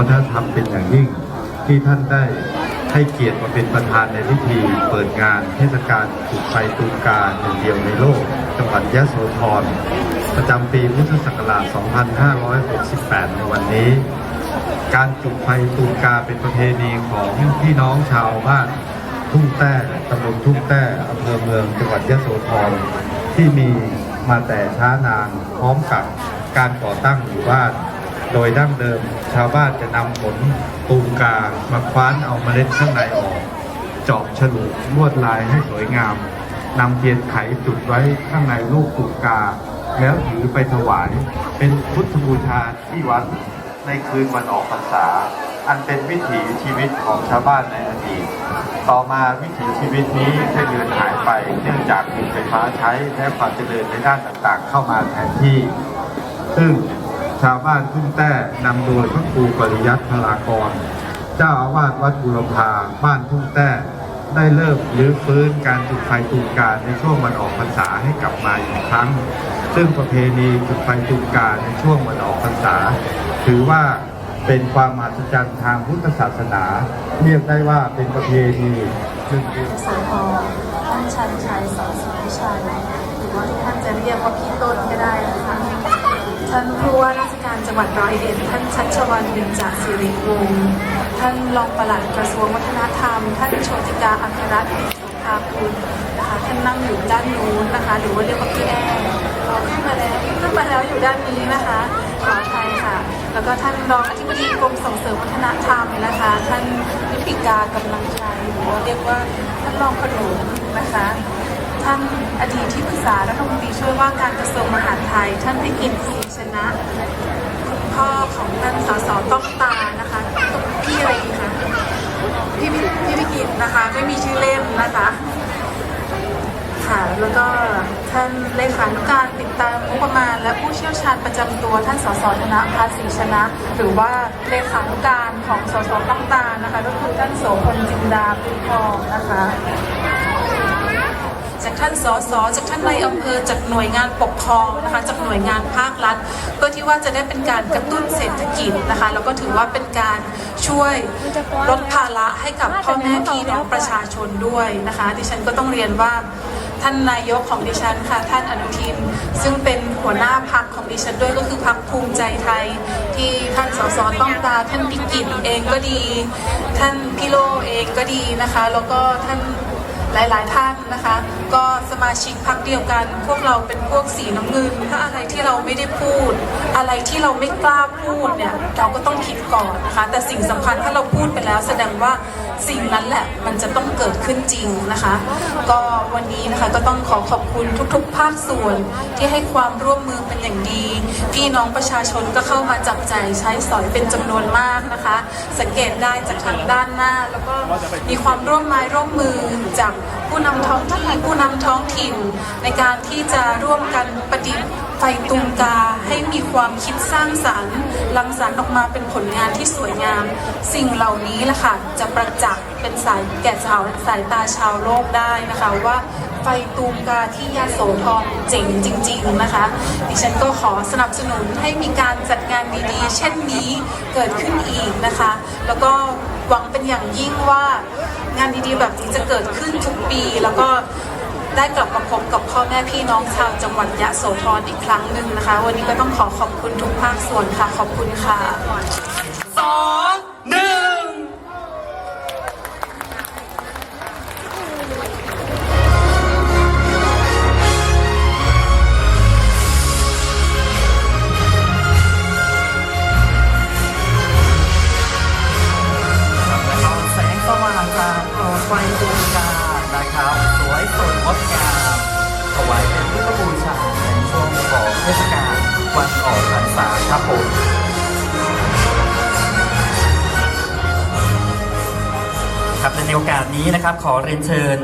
วัฒนธรรมเป็นอย่างยิ่ง ที่ท่านได้ให้เกียรติมาเป็นประธานในพิธีเปิดงานเทศกาลจุดไฟตูกาหนึ่งเดียวในโลก จังหวัดยะโสธรประจำปีพุทธศักราช 2568 ในวันนี้ การจุดไฟตูกาเป็นประเพณีของพี่น้องชาวบ้านทุ่งแต้ตำบลทุ่งแต้อำเภอเมืองจังหวัดยะโสธรที่มีมาแต่ช้านานพร้อมกับการก่อตั้งหมู่บ้าน โดยดั้งเดิมชาวบ้านจะนำผลตูกามาคว้านเอาเมล็ดข้างในออก เจาะฉลุลวดลายให้สวยงามนำเทียนไขจุดไว้ข้างในลูกตูกา แล้วถือไปถวาย เป็นพุทธบูชาที่วัดในคืนวันออกพรรษา อันเป็นวิถีชีวิตของชาวบ้านในอดีต ต่อมาวิถีชีวิตนี้ได้เลือนหายไปเนื่องจากมีไฟฟ้าใช้และความเจริญในด้านต่างๆ เข้ามาแทนที่ ซึ่ง ชาวบ้านทุ่งแต้นำโดยพระครูปริยัติพลากร เจ้าอาวาสวัดบุรพาบ้านทุ่งแต้ได้เริ่มรื้อฟื้นการจุดไฟตูมกาในช่วงวันออกพรรษาให้กลับมาอีกครั้ง ซึ่งประเพณีจุดไฟตูมกาในช่วงวันออกพรรษา ถือว่าเป็นความมหัศจรรย์ทางพุทธศาสนา เรียกได้ว่าเป็นประเพณีหนึ่งเดียวโสธรท่านชันชัยสอนสุวิชัยหรือว่าทุกท่านจะเรียกว่าพี่ต้นก็ได้นะคะ ท่านผู้ว่าราชการจังหวัดร้อยเอ็ดท่านชัชวานบินจาสิริวงศ์ท่านรองปลัดกระทรวงวัฒนธรรม ท่านโชติกาอัครรัตน์ภาคุณนะคะท่านนั่งอยู่ด้านนู้นนะคะ หรือว่าเรียกว่าพี่แอราขึ้นมาแล้วขึ้นมาแล้วอยู่ด้านนี้นะคะขออภัยค่ะ แล้วก็ท่านรองอธิบดีกรมส่งเสริมวัฒนธรรมนะคะ ท่านนิติกากำลังใจหรือว่าเรียกว่าท่านรองขนมนะคะ ท่านอดีตที่ปรึกษารัฐมนตรีช่วยว่าการกระทรวงมหาดไทย ท่านพิกินศรีชนะคุณพ่อของท่านสสต้องตานะคะพี่อะไรดีคะพี่พี่พี่พิกินนะคะไม่มีชื่อเล่นนะคะค่ะแล้วก็ท่านเลขานุการติดตามงบประมาณ และผู้เชี่ยวชาญประจำตัวท่านสสธนภาษีชนะ หรือว่าเลขานุการของสสต้องตานะคะก็คือท่านโสพลจินดาพุททองนะคะ จากท่านสสจากท่านนายอำเภอจากหน่วยงานปกครองนะคะจากหน่วยงานภาครัฐ เพื่อที่ว่าจะได้เป็นการกระตุ้นเศรษฐกิจนะคะแล้วก็ถือว่าเป็นการช่วยลดภาระให้กับพ่อแม่พี่น้องประชาชนด้วยนะคะ ดิฉันก็ต้องเรียนว่าท่านนายกของดิฉันค่ะท่านอนุทิน ซึ่งเป็นหัวหน้าพักของดิฉันด้วยก็คือพักภูมิใจไทย ที่ท่านสสต้องตาท่านพิกิจเองก็ดี ท่านพิโลเองก็ดีนะคะ แล้วก็ท่าน ลาย ๆ ท่านนะคะ ก็สมาชิกพักเดียวกัน พวกเราเป็นพวกสีน้ำเงินถ้าอะไรที่เราไม่ได้พูด อะไรที่เราไม่กล้าพูดเนี่ย ก่อนนะคะ แต่สิ่งสำคัญถ้าเราพูดไปแล้ว แสดงว่าสิ่งนั้นแหละมันจะต้องเกิดขึ้นจริงนะคะ ก็วันนี้นะคะก็ต้องขอขอบคุณทุกๆ ภาคส่วนที่ให้ความร่วมมือเป็นอย่างดี พี่น้องประชาชนก็เข้ามาจับใจใช้สอยเป็นจำนวนมากนะคะ สังเกตได้จากทางด้านหน้า แล้วก็มีความร่วมไม้ร่วมมือจากผู้นำท้องที่ผู้นำท้องถิ่น ในการที่จะร่วมกันประดิษฐ์ ไฟตุงกาให้มีความคิดสร้างสรรค์รังสรรค์ออกมาเป็นผลงานที่สวยงาม สิ่งเหล่านี้แหละค่ะจะประจักษ์เป็นสายแก่ชาวสายตาชาวโลกได้นะคะว่าไฟตูมกาที่ยาโสธรเจ๋งจริง ๆ นะคะ ดิฉันก็ขอสนับสนุนให้มีการจัดงานดีๆ เช่นนี้เกิดขึ้นอีกนะคะ แล้วก็หวังเป็นอย่างยิ่งว่างานดีๆ แบบนี้จะเกิดขึ้นทุกปี แล้วก็ ได้กลับมาพบกับพ่อแม่พี่น้องชาวจังหวัดยะโสธรอีกครั้งหนึ่งนะคะ วันนี้ก็ต้องขอขอบคุณทุกภาคส่วนค่ะ ขอบคุณค่ะสองหนึ่งเอาแสงสว่างจากโปรดไฟดวงกา นะครับ สวยสดงดงามถวายเป็นพุทธบูชาในช่วงของเทศกาลวันออกพรรษาครับผมครับในโอกาสนี้นะครับขอเรียนเชิญ